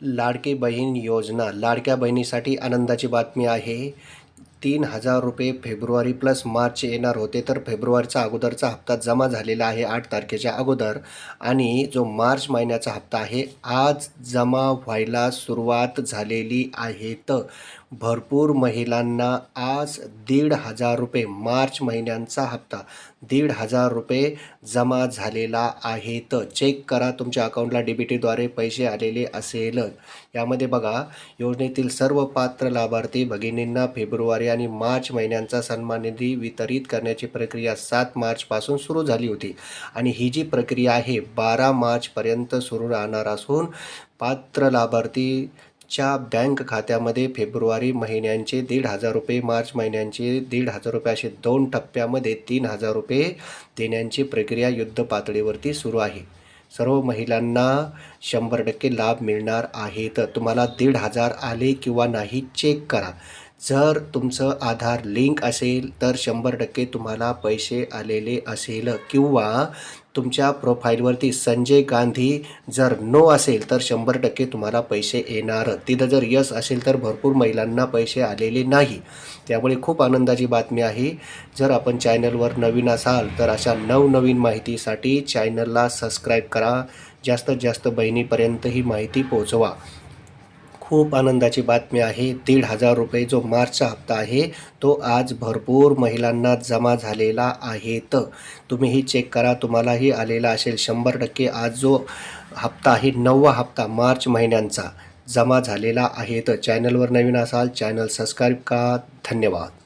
लाडकी बहीण योजना. लाडक्या बहिणीसाठी आनंदाची बातमी आहे. तीन हजार रुपये फेब्रुवारी प्लस मार्च येणार होते तर फेब्रुवारीचा अगोदरचा हप्ता जमा झालेला आहे आठ तारखेच्या अगोदर. आणि जो मार्च महिन्याचा हप्ता आहे आज जमा व्हायला सुरुवात झालेली आहे. तर भरपूर महिलांना आज दीड हजार रुपये मार्च महिन्यांचा हप्ता दीड हजार रुपये जमा झालेला आहे. तर चेक करा तुमच्या अकाउंटला डीबीटीद्वारे पैसे आलेले असेल. यामध्ये बघा योजनेतील सर्व पात्र लाभार्थी भगिनींना फेब्रुवारी आणि मार्च महिन्यांचा सन्मान निधी वितरित करण्याची प्रक्रिया सात मार्चपासून सुरू झाली होती. आणि ही जी प्रक्रिया आहे बारा मार्चपर्यंत सुरू राहणार असून पात्र लाभार्थी च्या बँक खात्यामध्ये फेब्रुवारी महिन्यांचे दीड हजार रुपये मार्च महिन्यांचे दीड हजार रुपये असे दोन टप्प्यामध्ये तीन हजार रुपये देण्याची प्रक्रिया युद्ध पातळीवरती सुरू आहे. सर्व महिलांना शंभर टक्के लाभ मिळणार आहेत तुम्हाला दीड हजार आले किंवा नाही चेक करा. जर तुमचं आधार लिंक असेल तर शंभर टक्के तुम्हाला पैसे आलेले असेल. किंवा तुमच्या प्रोफाईलवरती संजय गांधी जर नो असेल तर शंभर टक्के तुम्हाला पैसे येणार. तिथं जर यस असेल तर भरपूर महिलांना पैसे आलेले नाही. त्यामुळे खूप आनंदाची बातमी आहे. जर आपण चॅनलवर नवीन असाल तर अशा नवनवीन माहितीसाठी चॅनलला सबस्क्राईब करा. जास्तीत जास्त बहिणीपर्यंत ही माहिती पोहोचवा. खूप आनंदाची बातमी आहे. दीड हजार रुपये जो मार्चचा हप्ता आहे तो आज भरपूर महिलांना जमा झालेला आहे तर तुम्हीही चेक करा तुम्हालाही आलेला असेल शंभर टक्के. आज जो हप्ता आहे नववा हप्ता मार्च महिन्यांचा जमा झालेला आहे. तर चॅनलवर नवीन असाल चॅनल सबस्क्राईब का धन्यवाद.